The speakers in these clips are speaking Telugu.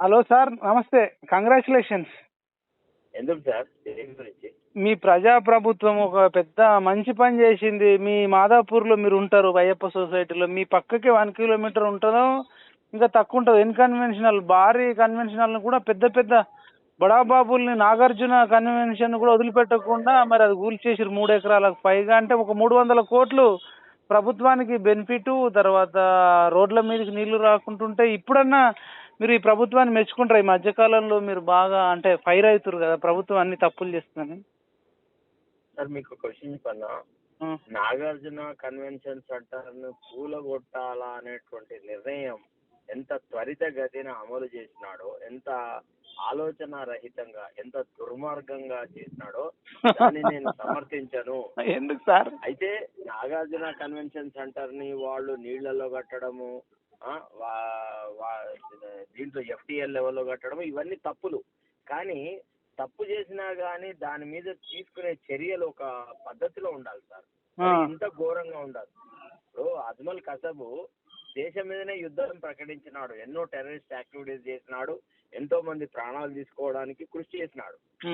హలో సార్ నమస్తే. కంగ్రాచులేషన్స్ ఎందుకు సార్? దేని గురించి? మీ ప్రజా ప్రభుత్వం ఒక పెద్ద మంచి పని చేసింది. మీ మాదాపూర్లో మీరు ఉంటారు అయ్యప్ప సొసైటీలో. మీ పక్కకి వన్ కిలోమీటర్ ఉంటుందో ఇంకా తక్కువ ఉంటుంది. ఇన్కన్వెన్షనల్ భారీ కన్వెన్షనల్ కూడా పెద్ద పెద్ద బడాబాబుల్ని నాగార్జున కన్వెన్షన్ కూడా వదిలిపెట్టకుండా మరి అది కూల్చేసారు మూడు ఎకరాలకు. పైగా అంటే ఒక మూడు వందల కోట్లు ప్రభుత్వానికి బెనిఫిట్ తర్వాత రోడ్ల మీదకి నీళ్ళు రాకుంటుంటే ఇప్పుడన్నా మీరు ఈ ప్రభుత్వాన్ని మెచ్చుకుంటారు? ఈ మధ్యకాలంలో మీరు బాగా అంటే ఫైర్ అవుతారు కదా ప్రభుత్వం అన్ని తప్పులు చేస్తుందని. సార్ మీకు క్వశ్చన్ నాగార్జున కన్వెన్షన్ సెంటర్ను కూలగొట్టాలా అనేటువంటి నిర్ణయం ఎంత త్వరితగతిన అమలు చేసినాడో ఎంత ఆలోచన రహితంగా ఎంత దుర్మార్గంగా చేసినాడో దాన్ని నేను సమర్థించను. ఎందుకు సార్? అయితే నాగార్జున కన్వెన్షన్ సెంటర్ని వాళ్ళు నీళ్ళలో కట్టడము వా- వా- దీంట్లో ఎఫ్టిఎల్ లెవెల్లో కట్టడం ఇవన్నీ తప్పులు. కానీ తప్పు చేసినా గానీ దాని మీద తీసుకునే చర్యలు ఒక పద్ధతిలో ఉండాలి సార్. ఇంత ఘోరంగా ఉండాలి. ఇప్పుడు అజ్మల్ కసబు దేశం మీదనే యుద్ధం ప్రకటించినాడు. ఎన్నో టెర్రరిస్ట్ యాక్టివిటీస్ చేసినాడు. ఎంతో మంది ప్రాణాలు తీసుకోవడానికి కృషి చేసినాడు.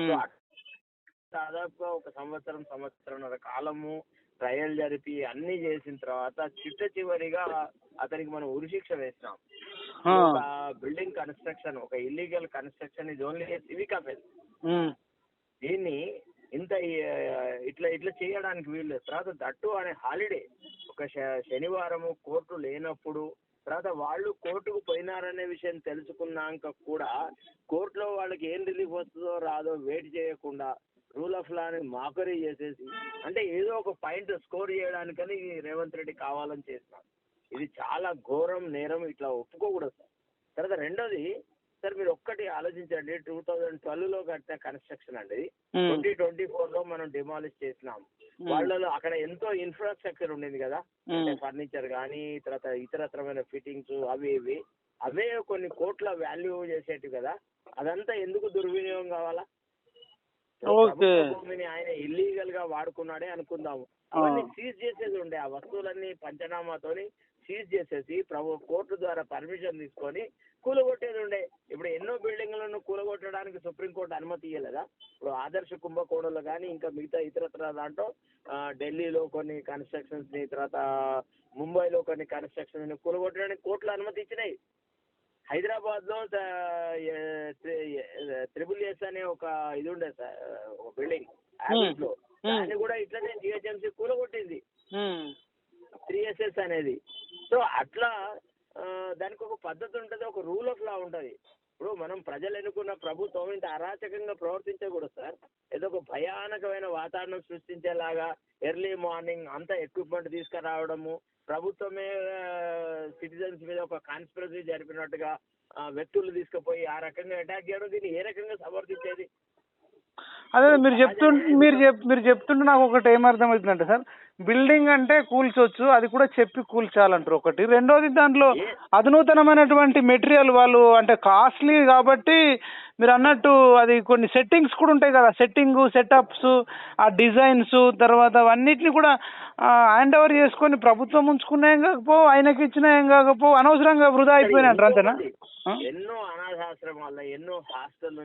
దాదాపుగా ఒక సంవత్సరం సంవత్సరంన్నర కాలము ట్రయల్ జరిపి అన్ని చేసిన తర్వాత చిట్ట చివరిగా అతనికి మనం ఉరిశిక్ష వేసినాం. ఆ, ఒక బిల్డింగ్ కన్స్ట్రక్షన్ ఒక ఇల్లీగల్ కన్స్ట్రక్షన్ ఇది ఓన్లీ సివిక్ అఫెన్స్ దీన్ని ఇంత ఇట్లా ఇట్లా చేయడానికి వీలు తర్వాత దట్టు అనే హాలిడే ఒక శనివారము కోర్టు లేనప్పుడు తర్వాత వాళ్ళు కోర్టుకు పోయినారనే విషయం తెలుసుకున్నాక కూడా కోర్టులో వాళ్ళకి ఏం రిలీఫ్ వస్తుందో రాదో వెయిట్ చేయకుండా రూల్ ఆఫ్ లాని మాకరీ చేసేసి అంటే ఏదో ఒక పాయింట్ స్కోర్ చేయడానికని రేవంత్ రెడ్డి కావాలని చేస్తున్నారు ఇది చాలా ఘోరం నేరం ఇట్లా ఒప్పుకోకూడదు సార్. తర్వాత రెండోది సార్ మీరు ఒక్కటి ఆలోచించండి టూ థౌజండ్ ట్వెల్వ్లో కట్టిన కన్స్ట్రక్షన్ అండి ట్వంటీ ట్వంటీ ఫోర్లో మనం డిమాలిష్ చేసినాం. వాళ్ళలో అక్కడ ఎంతో ఇన్ఫ్రాస్ట్రక్చర్ ఉండేది కదా. ఫర్నిచర్ కానీ తర్వాత ఇతరత్రమైన ఫిట్టింగ్స్ అవి ఇవి. అవే కొన్ని కోట్ల వాల్యూ చేసేటివి కదా. అదంతా ఎందుకు దుర్వినియోగం కావాలా? భూమిని ఆయన ఇల్లీగల్గా వాడుకున్నాడే అనుకుందాము. అవన్నీ సీజ్ చేసేది ఉండే ఆ వస్తువులన్నీ పంచనామాతోని సీజ్ చేసేసి ప్రభు కోర్టు ద్వారా పర్మిషన్ తీసుకొని కూలగొట్టేది ఉండే ఇప్పుడు ఎన్నో బిల్డింగ్లను కూలగొట్టడానికి సుప్రీంకోర్టు అనుమతి ఇవ్వలేదా ఇప్పుడు ఆదర్శ కుంభకోణంలో కానీ ఇంకా మిగతా ఇతరత్ర దాంట్లో ఢిల్లీలో కొన్ని కన్స్ట్రక్షన్స్ని తర్వాత ముంబైలో కొన్ని కన్స్ట్రక్షన్స్ని కూలగొట్టడానికి కోర్టులు అనుమతి ఇచ్చినాయి. హైదరాబాద్లో త్రిబుల్ ఎస్ అనే ఒక ఇది ఉండే సార్ ఒక బిల్డింగ్లో. దాన్ని కూడా ఇట్లనే జిహెచ్ఎంసీ కూలగొట్టింది త్రీ ఎస్ఎస్ అనేది. సో అట్లా దానికి ఒక పద్ధతి ఉంటుంది ఒక రూల్ ఆఫ్ లా ఉంటుంది. ఇప్పుడు మనం ప్రజలు ఎన్నుకున్న ప్రభుత్వం ఇంత అరాచకంగా ప్రవర్తించకూడదు సార్ ఏదో ఒక భయానకమైన వాతావరణం సృష్టించేలాగా ఎర్లీ మార్నింగ్ అంత ఎక్విప్మెంట్ తీసుకురావడము ప్రభుత్వమే సిటిజన్స్ మీద ఒక కాన్స్పిరసీ జరిపినట్టుగా వ్యక్తులు తీసుకుపోయి ఆ రకంగా అటాక్ చేయడం దీన్ని ఏ రకంగా సమర్థించేది? అదే మీరు చెప్తు మీరు చెప్ మీరు చెప్తుంటే నాకు ఒకటి ఏమర్థమవుతుందంటే సార్ బిల్డింగ్ అంటే కూల్చొచ్చు అది కూడా చెప్పి కూల్చాలంటారు ఒకటి. రెండోది దాంట్లో అధునూతనమైనటువంటి మెటీరియల్ వాళ్ళు అంటే కాస్ట్లీ కాబట్టి మీరు అన్నట్టు అది కొన్ని సెట్టింగ్స్ కూడా ఉంటాయి కదా. సెట్టింగ్ సెటప్స్ ఆ డిజైన్స్ తర్వాత అవన్నిటిని కూడా హ్యాండ్ ఓవర్ చేసుకొని ప్రభుత్వం ఉంచుకున్నా ఏం కాకపో ఆయనకి ఇచ్చినా ఏం కాకపో అనవసరంగా వృధా అయిపోయినట్టు అంతేనా? ఆ? ఎన్నో అనాథాశ్రమాల్లో ఎన్నో హాస్టల్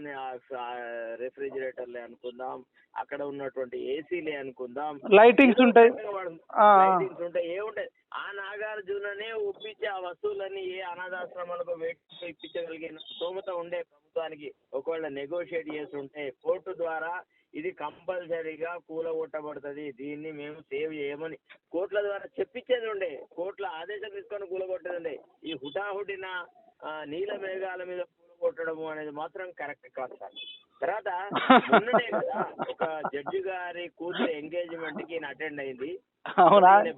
రెఫ్రిజిరేటర్లే అనుకుందాం అక్కడ ఉన్నటువంటి ఏసీలే అనుకుందాం. లైటింగ్స్ ఉంటాయి. ఉంటాయి. ఏముంటాయి? ఆ నాగార్జుననే ఒప్పించి ఆ వస్తువులన్నీ ఏ అనాథాశ్రమాలకు ఇప్పించగలిగిన స్తోమత ఉండే ప్రభుత్వానికి ఒకవేళ నెగోషియేట్ చేసి ఉంటే కోర్టు ద్వారా ఇది కంపల్సరీగా కూలగొట్టబడుతుంది. దీన్ని మేము సేవ్ చేయమని కోర్టుల ద్వారా చెప్పించేది ఉండే. కోర్టుల ఆదేశం తీసుకొని కూలగొట్టేది ఉండే. ఈ హుటాహుటిన నీల మేఘాల మీద కూలగొట్టడము అనేది మాత్రం కరెక్ట్ కాదు సార్. తర్వాత మొన్ననే కదా ఒక జడ్జి గారి కూతురు ఎంగేజ్మెంట్కి అటెండ్ అయింది.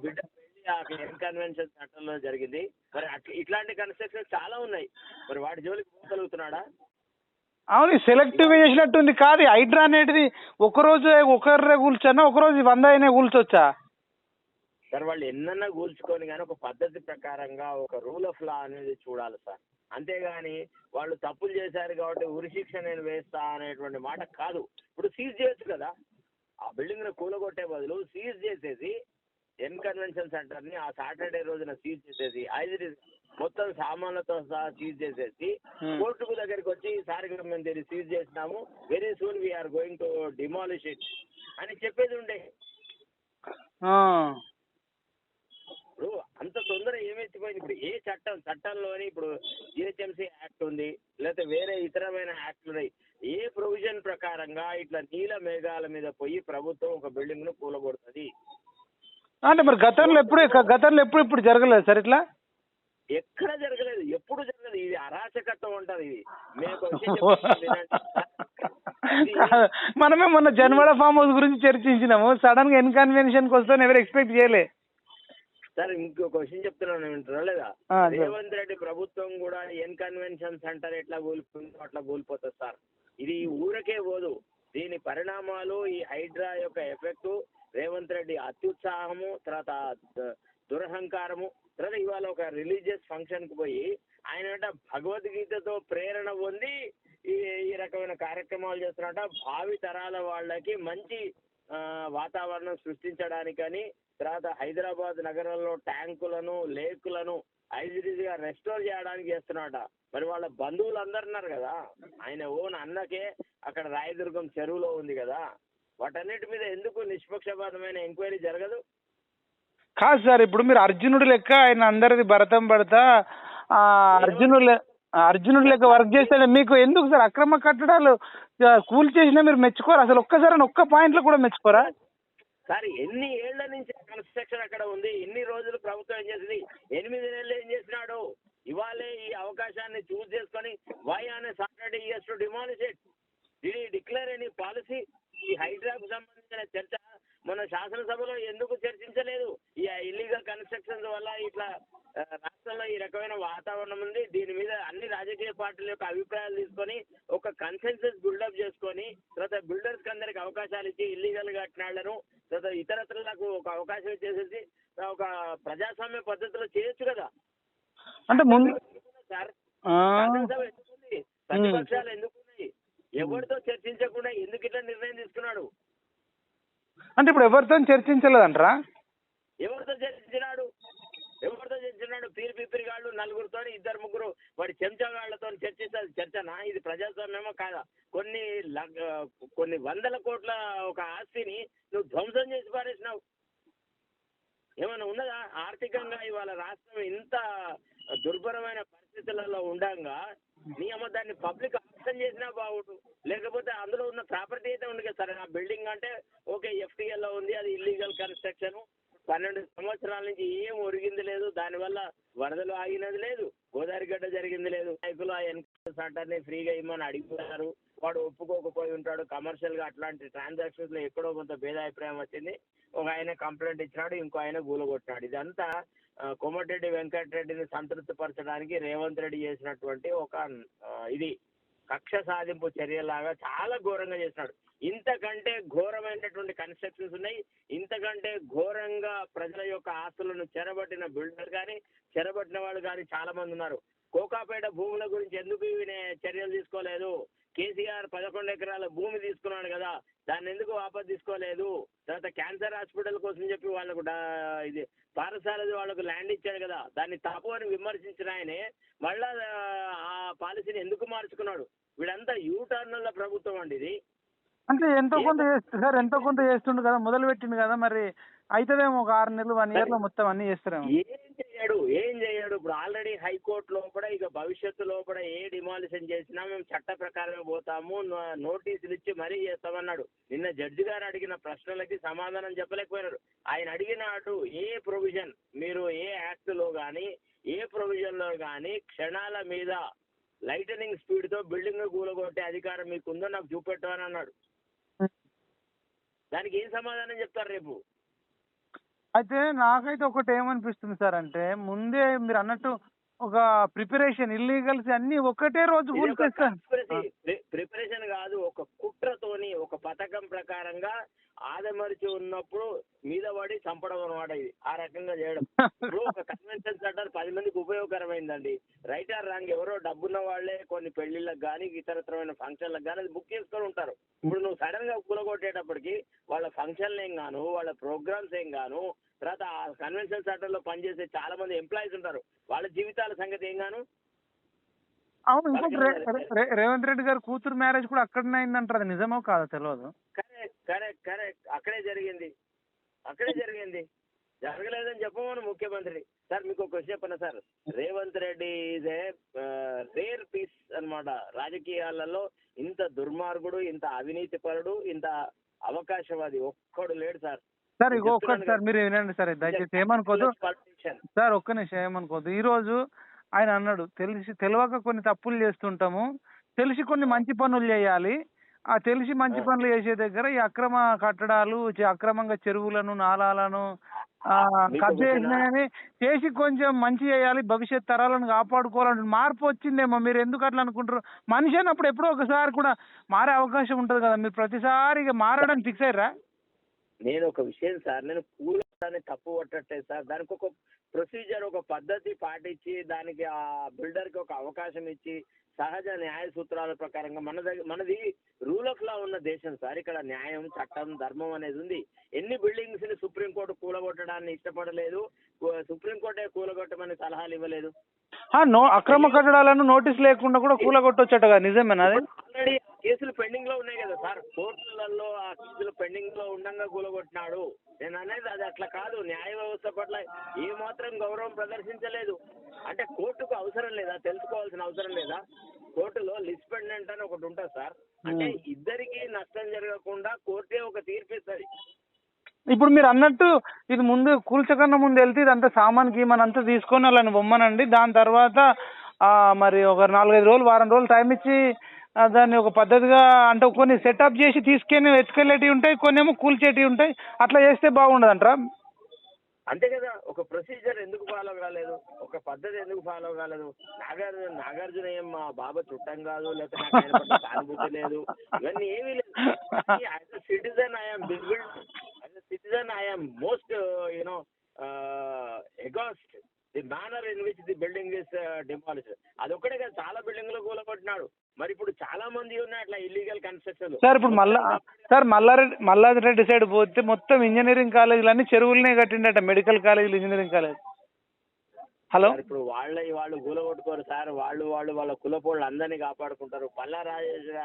బిడ్డ కన్వెన్షన్ సెంటర్లో జరిగింది. మరి ఇట్లాంటి కన్స్ట్రక్షన్ చాలా ఉన్నాయి. మరి వాటి జోలికి పోగలుగుతున్నాడా? అవును సెలెక్టివ్ చేసినట్టుంది కాదు. హైడ్రా అనేది ఒక రోజు ఒకరే కూల్చన్నా ఒక రోజు వంద అయినా కూల్చొచ్చా? సార్ వాళ్ళు ఎన్నన్నా కూల్చుకొని కానీ ఒక పద్ధతి ప్రకారంగా ఒక రూల్ ఆఫ్ లా అనేది చూడాలి సార్. అంతేగాని వాళ్ళు తప్పులు చేశారు కాబట్టి ఉరిశిక్ష నేను వేస్తా అనేటువంటి మాట కాదు. ఇప్పుడు సీజ్ చేయొచ్చు కదా. ఆ బిల్డింగ్ని కూలగొట్టే బదులు సీజ్ చేసేసి ఎన్ కన్వెన్షన్ సెంటర్ని ఆ సాటర్డే రోజున సీజ్ చేసేసి ఐదు మొత్తం సామాన్లతో సహా సీజ్ చేసేసి Hmm. కోర్టుకు దగ్గరికి వచ్చి ఈసారి మేము దీన్ని సీజ్ చేసినాము. Very soon we are going to demolish it అని చెప్పేది ఉండే. ఇప్పుడు అంత తొందర ఏమెత్తిపోయింది ఇప్పుడు ఏ చట్టం చట్టంలోని ఇప్పుడు జిహెచ్ఎంసీ యాక్ట్ ఉంది లేకపోతే వేరే ఇతరమైన యాక్ట్లు ఉన్నాయి. ఏ ప్రొవిజన్ ప్రకారంగా ఇట్లా నీల మేఘాల మీద పోయి ప్రభుత్వం ఒక బిల్డింగ్ను కూలగొడుతుంది? అంటే మరి గతంలో ఎప్పుడు గతంలో ఎప్పుడు ఇప్పుడు జరగలేదు సార్ ఇట్లా? ఎక్కడ జరగలేదు. ఎప్పుడు జరగలేదు. ఇది అరాచకత్వం ఉంటది ఇది. మనమే మొన్న జన్మడ ఫామ్ హౌస్ గురించి చర్చించినాము. సడన్గా ఇన్కన్వెన్షన్ వస్తే ఎవరు ఎక్స్పెక్ట్ చేయలే. సార్ ఇంకొక విషయం చెప్తున్నాను వింటారా లేదా. రేవంత్ రెడ్డి ప్రభుత్వం కూడా ఎన్ కన్వెన్షన్ సెంటర్ ఎట్లా కూలిపోయిందో అట్లా కూలిపోతుంది సార్. ఇది ఊరకే పోదు. దీని పరిణామాలు ఈ హైడ్రా యొక్క ఎఫెక్ట్ రేవంత్ రెడ్డి అత్యుత్సాహము తర్వాత ద- దురహంకారము తర్వాత ఇవాళ ఒక రిలీజియస్ ఫంక్షన్కు పోయి ఆయన భగవద్గీతతో ప్రేరణ పొంది ఈ ఈ రకమైన కార్యక్రమాలు చేస్తున్నట భావి తరాల వాళ్ళకి మంచి ఆ, వాతావరణం సృష్టించడానికని తర్వాత హైదరాబాద్ నగరంలో ట్యాంకులను లేకులను ఐదిగా రెస్టోర్ చేయడానికి చేస్తున్నట మరి వాళ్ళ బంధువులు అందరున్నారు కదా. ఆయన ఓన్ అన్నకే అక్కడ రాయదుర్గం చెరువులో ఉంది కదా. వాటన్నిటి మీద ఎందుకు నిష్పక్షపాతమైన ఎంక్వైరీ జరగదు? కాదు సార్ ఇప్పుడు మీరు అర్జునుడు లెక్క ఆయన అందరిది భరతం పడతా ఆ, అర్జునుడు అర్జునుడు లెక్క వర్క్ చేస్తాడు మీకు ఎందుకు సార్? అక్రమ కట్టడాలు కూల్ చేసినా మీరు మెచ్చుకోరు? అసలు ఒక్కసారి ఒక్క పాయింట్లో కూడా మెచ్చుకోరా? సార్ ఎన్ని ఏళ్ళ నుంచి కన్స్ట్రక్షన్ అక్కడ ఉంది? ఎన్ని రోజులు ప్రభుత్వం ఏం చేసింది? ఎనిమిది నెలలు ఏం చేసినాడు? ఇవాళే ఈ అవకాశాన్ని చూస్ చేసుకొని వై అనే Saturday years to demolish it declare any policy ఈ హైడ్రాకు సంబంధించిన చర్చ మన శాసనసభలో ఎందుకు చర్చించలేదు? ఈ ఇల్లీగల్ కన్స్ట్రక్షన్స్ వల్ల ఇట్లా రాష్ట్రంలో ఈ రకమైన వాతావరణం ఉంది. దీని మీద అన్ని రాజకీయ పార్టీల యొక్క అభిప్రాయాలు తీసుకొని ఒక కన్సెన్సస్ బిల్డప్ చేసుకొని తర్వాత బిల్డర్స్ అందరికి అవకాశాలు ఇచ్చి ఇల్లీగల్ కట్టిన వాళ్ళను తర్వాత ఇతరత్రులకు ఒక అవకాశం ఇచ్చేసేసి ఒక ప్రజాస్వామ్య పద్ధతిలో చేయొచ్చు కదా? అంటే ముందు సార్? ప్రతిపక్షాలు ఎందుకున్నాయి ఎవరితో చర్చించకుండా ఎందుకు ఇట్లా నిర్ణయం తీసుకున్నాడు? అంటే ఇప్పుడు ఎవరితో చర్చించలేదంటారా? ఎవరితో చర్చించినాడు? ఎవరితో చర్చించినాడు? పీరి పిప్పిరిగాళ్ళు నలుగురితో ఇద్దరు ముగ్గురు వాడి చెంచాగాళ్ళతో చర్చిస్తారు చర్చనా ఇది ప్రజాస్వామ్యమో కాదా? కొన్ని కొన్ని వందల కోట్ల ఒక ఆస్తిని నువ్వు ధ్వంసం చేసి పారేసినావు. ఏమైనా ఉన్నదా? ఆర్థికంగా ఇవాళ రాష్ట్రం ఇంత దుర్భరమైన పరిస్థితులలో ఉండగా నీ దాన్ని పబ్లిక్ ఆప్షన్ చేసినా బాగుండు. లేకపోతే అందులో ఉన్న ప్రాపర్టీ అయితే ఉంది కదా సరే ఆ బిల్డింగ్ అంటే ఓకే FTL లో ఉంది అది ఇల్లీగల్ కన్స్ట్రక్షన్ పన్నెండు సంవత్సరాల నుంచి ఏం ఒరిగింది లేదు దానివల్ల వరదలు ఆగినది లేదు గోదావరి గడ్డ జరిగింది లేదు. నాయకులు ఆ ఎన్కౌంటర్ సెంటర్ని ఫ్రీగా ఇమ్మని అడిగిపోయారు. వాడు ఒప్పుకోకపోయి ఉంటాడు. కమర్షియల్గా అట్లాంటి ట్రాన్సాక్షన్స్లో ఎక్కడో కొంత భేదాభిప్రాయం వచ్చింది. ఒక ఆయన కంప్లైంట్ ఇచ్చినాడు ఇంకో ఆయన గూలగొట్టినాడు. ఇదంతా కోమటిరెడ్డి వెంకటరెడ్డిని సంతృప్తి పరచడానికి రేవంత్ రెడ్డి చేసినటువంటి ఒక ఇది. కక్ష సాధింపు చర్యలాగా చాలా ఘోరంగా చేసినాడు. ఇంతకంటే ఘోరమైనటువంటి కన్స్ట్రక్షన్స్ ఉన్నాయి. ఇంతకంటే ఘోరంగా ప్రజల యొక్క ఆస్తులను చెరబట్టిన బిల్డర్ కానీ చెరబట్టిన వాళ్ళు కానీ చాలా మంది ఉన్నారు. కోకాపేట భూముల గురించి ఎందుకు ఈయన చర్యలు తీసుకోలేదు? కేసీఆర్ పదకొండు ఎకరాల భూమి తీసుకున్నాడు కదా దాన్ని ఎందుకు వాపస్ తీసుకోలేదు? తర్వాత క్యాన్సర్ హాస్పిటల్ కోసం చెప్పి వాళ్ళకు ఇది పారసారథి వాళ్ళకు ల్యాండ్ ఇచ్చాడు కదా దాన్ని తప్పు అని విమర్శించిన ఆయనే మళ్ళా ఆ, పాలసీని ఎందుకు మార్చుకున్నాడు? వీడంతా యూటర్న్ల ప్రభుత్వం అండి ఇది. అంటే ఎంతో కొంత సార్ ఎంతో కొంత చేస్తుండు కదా మొదలు పెట్టిండు కదా మరి అవుతుందేమో ఒక ఆరు నెలలు వన్ ఇయర్లో మొత్తం అన్ని చేస్తారేమో. ఏం చేయడు ఏం చేయడు. ఇప్పుడు ఆల్రెడీ హైకోర్టులో కూడా ఇక భవిష్యత్తులో కూడా ఏ డిమాలిషన్ చేసినా మేము చట్ట ప్రకారమే పోతాము నోటీసులు ఇచ్చి మరీ చేస్తామన్నాడు. నిన్న జడ్జి గారు అడిగిన ప్రశ్నలకి సమాధానం చెప్పలేకపోయినారు. ఆయన అడిగినాడు ఏ ప్రొవిజన్ మీరు ఏ యాక్ట్లో కానీ ఏ ప్రొవిజన్లో కానీ క్షణాల మీద లైటనింగ్ స్పీడ్తో బిల్డింగ్ కూలగొట్టే అధికారం మీకు ఉందో నాకు చూపెట్టమని అన్నాడు. దానికి ఏం సమాధానం చెప్తారు రేపు? అయితే నాకైతే ఒకటి ఏమనిపిస్తుంది సార్ అంటే ముందే మీరు అన్నట్టు ఒక ప్రిపరేషన్ ఇల్లీగల్స్ అన్ని ఒకటే రోజు ప్రిపరేషన్ కాదు ఒక కుట్రతోని ఒక పథకం ప్రకారంగా ఆదమరిచి ఉన్నప్పుడు మీద పడి చంపడం అనమాట ఇది. ఆ రకంగా చేయడం. ఇప్పుడు ఒక కన్వెన్షన్ సెంటర్ పది మందికి ఉపయోగకరమైందండి. రైట్ ఆర్ రాంగ్ ఎవరో డబ్బున్న వాళ్ళే కొన్ని పెళ్ళిళ్ళకి కానీ ఇతరత్రమైన ఫంక్షన్లకు కానీ అది బుక్ చేసుకొని ఉంటారు. ఇప్పుడు నువ్వు సడన్గా కూలగొట్టేటప్పటికి వాళ్ళ ఫంక్షన్లు ఏం గాను వాళ్ళ ప్రోగ్రామ్స్ ఏం గాను తర్వాత ఆ కన్వెన్షన్ సెంటర్లో పనిచేసే చాలా మంది ఎంప్లాయీస్ ఉంటారు. వాళ్ళ జీవితాల సంగతి ఏం గాను? అవును రేవంత్ రెడ్డి గారు కూతురు మ్యారేజ్ కూడా అక్కడనే అయిందంటారు. నిజమో కాదో తెలియదు కరెక్ట్ కరెక్ట్. అక్కడే జరిగింది. అక్కడే జరిగింది. జరగలేదని చెప్పమని ముఖ్యమంత్రి సార్ మీకు ఒక విషయం చెప్పనా sir? Revanth Reddy is a rare piece అన్నమాట. రాజకీయాలలో ఇంత దుర్మార్గుడు ఇంత అవినీతి పరుడు ఇంత అవకాశవాది ఒక్కడు లేడు సార్. సార్ ఇగో ఒక్కటి సార్ మీరు వినండి సార్ దయచేసి ఏమనుకోదు. సార్ ఒక్క నిమిషం ఏమనుకోదు. ఈ రోజు ఆయన అన్నాడు తెలిసి తెలియక కొన్ని తప్పులు చేస్తుంటాము తెలిసి కొన్ని మంచి పనులు చేయాలి ఆ తెలిసి మంచి పనులు చేసే దగ్గర ఈ అక్రమ కట్టడాలు అక్రమంగా చెరువులను నాలాలను చేసి కొంచెం మంచి చేయాలి భవిష్యత్ తరాలను కాపాడుకోవాలని మార్పు వచ్చిందేమో. మీరు ఎందుకు అట్లా అనుకుంటారు? మనిషి అన్నప్పుడు ఎప్పుడో ఒకసారి కూడా మారే అవకాశం ఉంటుంది కదా. మీరు ప్రతిసారి మారడానికి ఫిక్స్ అయ్యారా? నేను ఒక విషయం సార్ నేను కూలని తప్పు పట్టట్లేదు సార్. దానికి ఒక ప్రొసీజర్ ఒక పద్ధతి పాటించి దానికి ఆ బిల్డర్కి ఒక అవకాశం ఇచ్చి సహజ న్యాయ సూత్రాల ప్రకారంగా మన దగ్గర మనది రూల్ ఆఫ్ లా ఉన్న దేశం సార్. ఇక్కడ న్యాయం చట్టం ధర్మం అనేది ఉంది. ఎన్ని బిల్డింగ్స్ని సుప్రీంకోర్టు కూలగొట్టడాన్ని ఇష్టపడలేదు. సుప్రీంకోర్టే కూలగొట్టమని సలహాలు ఇవ్వలేదు. నో అక్రమ కట్టడాలను నోటీస్ లేకుండా కూడా కూలగొట్టొచ్చట కదా నిజమేనా అది? ఆల్రెడీ కేసులు పెండింగ్లో ఉన్నాయి కదా సార్. కోర్టులలో ఆ కేసులు పెండింగ్లో ఉండగా కూలగొట్టినాడు. నేను అనేది అది అట్లా కాదు. న్యాయ వ్యవస్థ పట్ల ఏ మాత్రం గౌరవం ప్రదర్శించలేదు. అంటే కోర్టుకు అవసరం లేదా? తెలుసుకోవాల్సిన అవసరం లేదా? కోర్టులో లిస్పెండెంట్ అని ఒకటి ఉంటుంది సార్. అంటే ఇద్దరికి నష్టం జరగకుండా కోర్టే ఒక తీర్పు ఇస్తుంది ఇప్పుడు మీరు అన్నట్టు ఇది ముందు కూల్చకన్నా ముందు వెళ్తే ఇదంతా సామాన్ గీమాన్ అంతా తీసుకొని వాళ్ళని బొమ్మనండి. దాని తర్వాత మరి ఒక నాలుగైదు రోజులు వారం రోజులు టైం ఇచ్చి దాన్ని ఒక పద్ధతిగా అంటే కొన్ని సెటప్ చేసి తీసుకెళ్ళి ఎత్తుకెళ్ళేటివి ఉంటాయి కొన్ని ఏమో కూల్చేటివి ఉంటాయి. అట్లా చేస్తే బాగుండదంటారా? అంతే కదా ఒక ప్రొసీజర్ ఎందుకు ఫాలో కాలేదు? ఒక పద్ధతి ఎందుకు ఫాలో కాలేదు? నాగార్జున నాగార్జున ఏం మా బాబా చుట్టం కాదు లేకపోతే సానుభూతి లేదు. ఇవన్నీ ఏమీ లేదు. As a citizen I'm build as a citizen I'm most you know aghast the manner in which the building is demolish అదొక్కడే కదా చాలా బిల్డింగ్లు కూలగొట్టినాడు. మరి ఇప్పుడు చాలా మంది ఉన్నాయి అట్లా ఇల్లీగల్ కన్స్ట్రక్షన్ సార్ ఇప్పుడు మల్లా సార్ మల్లారెడ్డి మల్లారెడ్డి సైడ్ పోతే మొత్తం ఇంజనీరింగ్ కాలేజీలు అన్ని చెరువులనే కట్టిండట మెడికల్ కాలేజీలు ఇంజనీరింగ్ కాలేజ్ హలో? ఇప్పుడు వాళ్ళ వాళ్ళు కూలగొట్టుకోరు సార్. వాళ్ళు వాళ్ళు వాళ్ళ కులపోళ్ళు అందరినీ కాపాడుకుంటారు. పల్లా రాజేశ్వర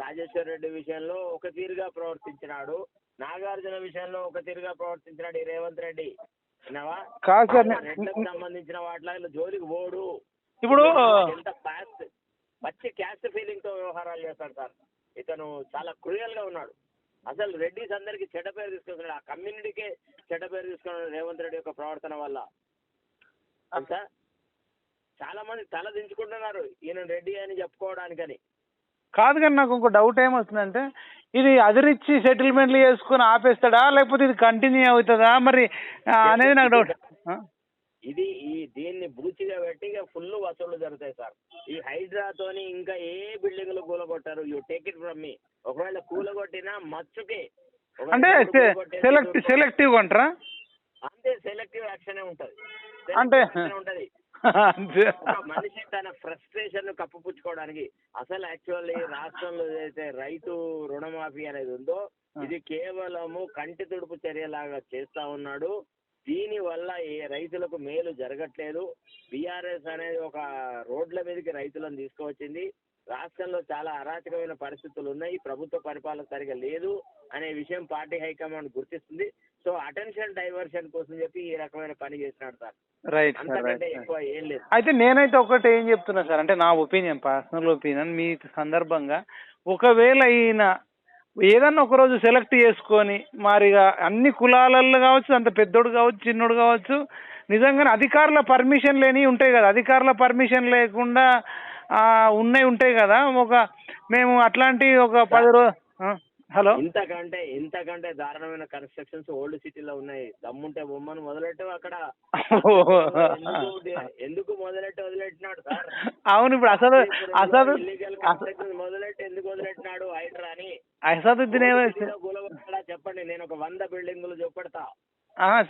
రాజేశ్వర రెడ్డి విషయంలో ఒక తీరుగా ప్రవర్తించినాడు. నాగార్జున విషయంలో ఒక తీరుగా ప్రవర్తించినాడు ఈ రేవంత్ రెడ్డి. కాదు సార్ సంబంధించిన వాటిలో జోలికి పోడు. ఇప్పుడు ఎంత క్యాస్ట్ ఫీలింగ్తో వ్యవహారాలు చేస్తాడు సార్. ఇతను చాలా క్రూయల్గా ఉన్నాడు. అసలు రెడ్డిస్ అందరికి చెడ్డ పేరు తీసుకొస్తున్నాడు. ఆ కమ్యూనిటీకే చెడ్డ పేరు తీసుకున్నాడు రేవంత్ రెడ్డి యొక్క ప్రవర్తన వల్ల. అంతా చాలా మంది తల దించుకుంటున్నారు ఈయన రెడ్డి అని చెప్పుకోవడానికని. కాదు కానీ నాకు ఇంకో డౌట్ ఏమొస్తుందంటే ఇది అదిరిచ్చి సెటిల్మెంట్లు చేసుకుని ఆపేస్తాడా? లేకపోతే ఇది కంటిన్యూ అవుతుందా? మరి అనేది నాకు డౌట్? ఇది ఈ దీన్ని బూచిగా పెట్టి ఇక ఫుల్ వసూళ్ళు జరుగుతాయి సార్. ఈ హైడ్రాతోని ఇంకా ఏ బిల్డింగ్లు కూలగొట్టారు? You take it from me ఒకవేళ కూలగొట్టినా మచ్చుకే. అంటే ఎవరు కూలగొట్టేసి సెలెక్ట్ చూసుకో- సెలెక్టివ్ అంటారా? అంతే సెలెక్టివ్ యాక్షన్ ఉంటది. అంటే- ఉంటది. మనిషి తన ఫ్రస్ట్రేషన్ కప్పుపుచ్చుకోవడానికి అసలు యాక్చువల్లీ రాష్ట్రంలో ఏదైతే రైతు రుణమాఫీ అనేది ఉందో ఇది కేవలము కంటి తుడుపు చర్యలాగా చేస్తా ఉన్నాడు. దీని వల్ల ఏ రైతులకు మేలు జరగట్లేదు. బీఆర్ఎస్ అనేది ఒక రోడ్ల మీదకి రైతులను తీసుకువచ్చింది. రాష్ట్రంలో చాలా అరాచకమైన పరిస్థితులు ఉన్నాయి. ప్రభుత్వ పరిపాలన సరిగా లేదు అనే విషయం పార్టీ హైకమాండ్ గుర్తిస్తుంది. సో అటెన్షన్ డైవర్షన్ కోసం చెప్పి ఈ రకమైన పని చేసినాడు సార్. రైట్ సార్ అంతకంటే రైట్ సార్. ఎక్కువ ఏం లేదు. అయితే నేనైతే ఒకటి ఏం చెప్తున్నా సార్ అంటే నా ఒపీనియన్ పర్సనల్ ఒపీనియన్ మీ సందర్భంగా ఒకవేళ ఈయన ఏదన్నా ఒక రోజు సెలెక్ట్ చేసుకొని మరిగా అన్ని కులాలలో కావచ్చు అంత పెద్దోడు కావచ్చు చిన్నోడు కావచ్చు నిజంగానే అధికారుల పర్మిషన్ లేని ఉంటాయి కదా అధికారుల పర్మిషన్ లేకుండా ఉన్నాయి ఉంటాయి కదా ఒక మేము అట్లాంటి ఒక పది రోజు హలో? ఇంతకంటే ఇంతకంటే దారుణమైన కన్స్ట్రక్షన్స్ ఓల్డ్ సిటీలో ఉన్నాయి. దమ్ముంటే బొమ్మను మొదలెట్టు అక్కడ. ఎందుకు మొదలెట్టి వదిలెట్టినాడు సార్? అవును ఇప్పుడు అసలు అసలు మొదలెట్టి ఎందుకు వదిలేసినాడు హైడ్రా అని అసదుద్దీన్ చెప్పండి నేను ఒక వంద బిల్డింగులు చూపెడతా.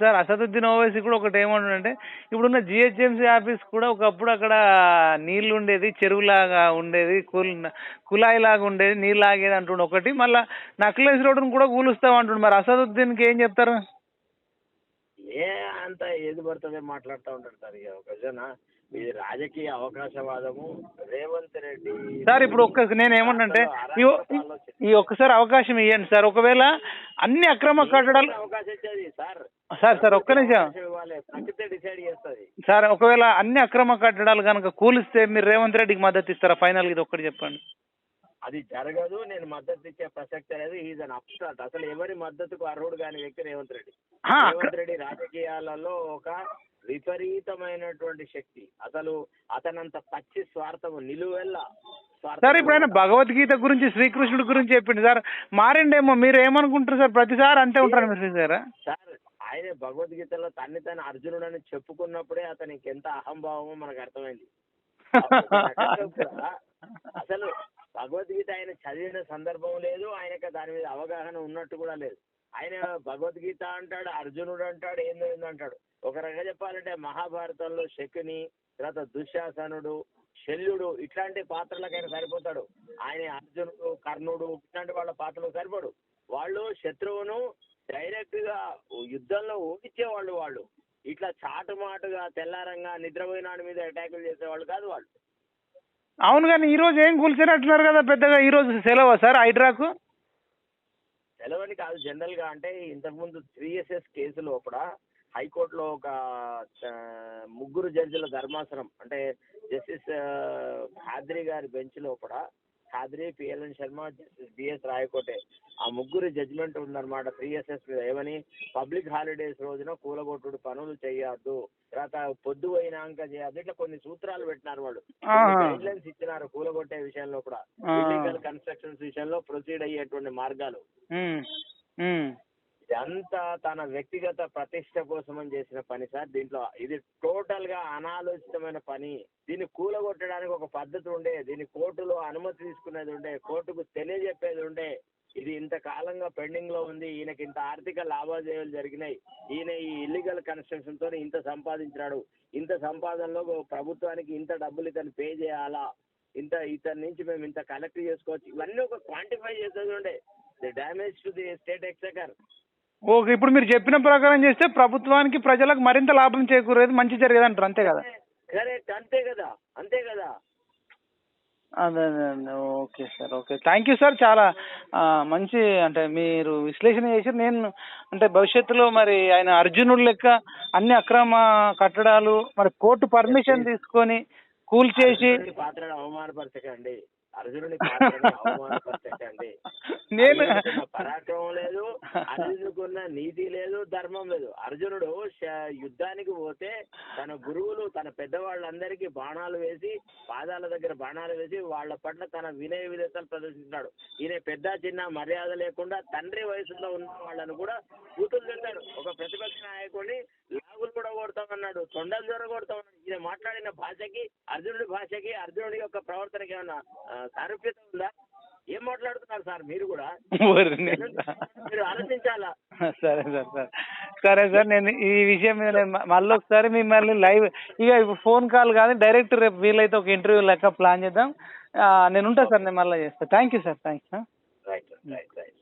సార్ అసదుద్దీన్ ఓవైసీ కూడా ఒకటి ఏమంటుందంటే ఇప్పుడున్న జిహెచ్ఎంసీ ఆఫీస్ కూడా ఒకప్పుడు అక్కడ నీళ్ళు ఉండేది చెరువులాగా ఉండేది కుల్ కులాయి లాగా ఉండేది నీళ్ళు ఆగేది అంటుండు. ఒకటి మళ్ళీ నక్లెస్ రోడ్డును కూడా కూలుస్తాం అంటుండు. మరి అసదుద్దీన్కి ఏం చెప్తారు? ఏ అంత ఏది పడుతుందో మాట్లాడుతూ ఉంటారు సార్ ఇక ఒక జన. ఇది రాజకీయ అవకాశవాదము రేవంత్ రెడ్డి సార్ ఇప్పుడు ఒక్క నేను ఏమంటే ఈ ఒక్కసారి అవకాశం ఇవ్వండి సార్. ఒకవేళ అన్ని అక్రమ కట్టడాలు సార్. సార్ ఒక్క నిమిషం. సార్ ఒకవేళ అన్ని అక్రమ కట్టడాలు కనుక కూలిస్తే మీరు రేవంత్ రెడ్డికి మద్దతు ఇస్తారా? ఫైనల్ ఇది ఒక్కటి చెప్పండి. అది జరగదు నేను మద్దతు ఇచ్చే ప్రసక్తి లేదు. ఈజ్ అన్ అప్స్టార్ట్ అసలు ఎవరి మద్దతుకు అర్హుడు కాని వ్యక్తి రేవంత్ రెడ్డి. రేవంత్ రెడ్డి రాజకీయాలలో ఒక విపరీతమైనటువంటి శక్తి. అసలు అతనంత పచ్చి స్వార్థము నిలువెల్ల సార్ ఇప్పుడు ఆయన భగవద్గీత గురించి శ్రీకృష్ణుడి గురించి చెప్పింది సార్ మారిండేమో మీరు ఏమనుకుంటారు సార్? ప్రతిసారి అంతే ఉంటారు మీరు చూసారా సార్ ఆయన భగవద్గీతలో తన్ని తన అర్జునుడు అని చెప్పుకున్నప్పుడే అతనికి ఎంత అహంభావమో మనకు అర్థమైంది. అసలు భగవద్గీత ఆయన చదివిన సందర్భం లేదు. ఆయనకు దాని మీద అవగాహన ఉన్నట్టు కూడా లేదు. ఆయన భగవద్గీత అంటాడు అర్జునుడు అంటాడు ఏందో ఏందో అంటాడు. ఒక రకంగా చెప్పాలంటే మహాభారతంలో శకుని తర్వాత దుశ్శాసనుడు శల్యుడు ఇట్లాంటి పాత్రలకు ఆయన సరిపోతాడు. ఆయన అర్జునుడు కర్ణుడు ఇట్లాంటి వాళ్ళ పాత్రలకు సరిపోడు. వాళ్ళు శత్రువును డైరెక్ట్గా యుద్ధంలో ఓడించేవాళ్ళు వాళ్ళు. ఇట్లా చాటుమాటుగా తెల్లారంగా నిద్రపోయినాడి మీద అటాకులు చేసేవాళ్ళు కాదు వాళ్ళు. అవును కానీ ఈ రోజు ఏం కూల్చినట్టున్నారు కదా పెద్దగా? ఈ రోజు సెలవు సార్ హైడ్రాకు? సెలవని కాదు జనరల్గా అంటే ఇంతకుముందు త్రీ ఎస్ఎస్ కేసు హైకోర్టులో ఒక ముగ్గురు జడ్జిల ధర్మాసనం అంటే జస్టిస్ హాద్రి గారి బెంచ్ లోపల Khadri PLN Sharma justice BS Rayakote. ఆ ముగ్గురు జడ్జిమెంట్ ఉందన్నమాట త్రీ ఎస్ఎస్ మీద. ఏమని? పబ్లిక్ హాలిడేస్ రోజున కూలగొట్టుడు పనులు చేయొద్దు తర్వాత పొద్దు అయినాక చేయొద్దు ఇట్లా కొన్ని సూత్రాలు పెట్టినారు వాళ్ళు. గైడ్ లైన్స్ ఇచ్చినారు కూలగొట్టే విషయంలో కూడా. ఇల్లీగల్ కన్స్ట్రక్షన్స్ విషయంలో ప్రొసీడ్ అయ్యేటువంటి మార్గాలు. ఇదంతా తన వ్యక్తిగత ప్రతిష్ట కోసమని చేసిన పని సార్. దీంట్లో ఇది టోటల్గా అనాలోచితమైన పని. దీన్ని కూలగొట్టడానికి ఒక పద్ధతి ఉండే దీన్ని కోర్టులో అనుమతి తీసుకునేది ఉండే కోర్టుకు తెలియజెప్పేది ఉండే. ఇది ఇంతకాలంగా పెండింగ్లో ఉంది. ఈయనకి ఇంత ఆర్థిక లావాదేవీలు జరిగినాయి. ఈయన ఈ ఇల్లీగల్ కన్స్ట్రక్షన్తో ఇంత సంపాదించినాడు. ఇంత సంపాదనలో ప్రభుత్వానికి ఇంత డబ్బులు ఇతను పే చేయాలా? ఇంత ఇతని నుంచి మేము ఇంత కలెక్ట్ చేసుకోవచ్చు? ఇవన్నీ ఒక క్వాంటిఫై చేసేది ఉండే. The damage to the state exchequer okay ఇప్పుడు మీరు చెప్పిన ప్రకారం చేస్తే ప్రభుత్వానికి ప్రజలకు మరింత లాభం చేకూరేది మంచి జరిగేది అంటారు అంతే కదా? కరెక్ట్ అంతే కదా అంతే కదా. అదే అదే. Okay sir okay. Thank you sir చాలా మంచి అంటే మీరు విశ్లేషణ చేసి నేను అంటే భవిష్యత్తులో మరి ఆయన అర్జునుడు లెక్క అన్ని అక్రమ కట్టడాలు మరి కోర్టు పర్మిషన్ తీసుకొని అర్జునుడి పాత్రను అవమానపరచకండి. అర్జునుడి అవమానపరచకండి నేను పరాక్రమం లేదు అర్జునుడికున్న నీతి లేదు ధర్మం లేదు. అర్జునుడు యుద్ధానికి పోతే తన గురువులు తన పెద్దవాళ్ళందరికీ బాణాలు వేసి పాదాల దగ్గర బాణాలు వేసి వాళ్ళ పట్ల తన వినయ విధేతలు ప్రదర్శించాడు ఈయన పెద్ద చిన్న మర్యాద లేకుండా తండ్రి వయసులో ఉన్న వాళ్ళని కూడా కూతురు తింటాడు ఒక ప్రతిపక్ష నాయకుడిని లాగులు కూడా కొడతామన్నాడు తొండలు జ్వర కొడతామన్నాడు. ఈయన మాట్లాడిన భాషకి అర్జునుడి భాషకి అర్జునుడి యొక్క ప్రవర్తనకి ఏమన్నా సారూప్యత ఉందా? ఏం మాట్లాడుతున్నారు సార్ మీరు కూడా. మీరు ఆలోచించాలా? సరే సార్ సరే. సరే సార్ నేను ఈ విషయం మీద నేను మళ్ళీ ఒకసారి మిమ్మల్ని లైవ్ ఇక ఇప్పుడు ఫోన్ కాల్ కాదు డైరెక్ట్ రేపు వీలైతే ఒక ఇంటర్వ్యూ లెక్క ప్లాన్ చేద్దాం. నేను ఉంటా సార్ నేను మళ్ళీ చేస్తాను thank you sir thanks right right right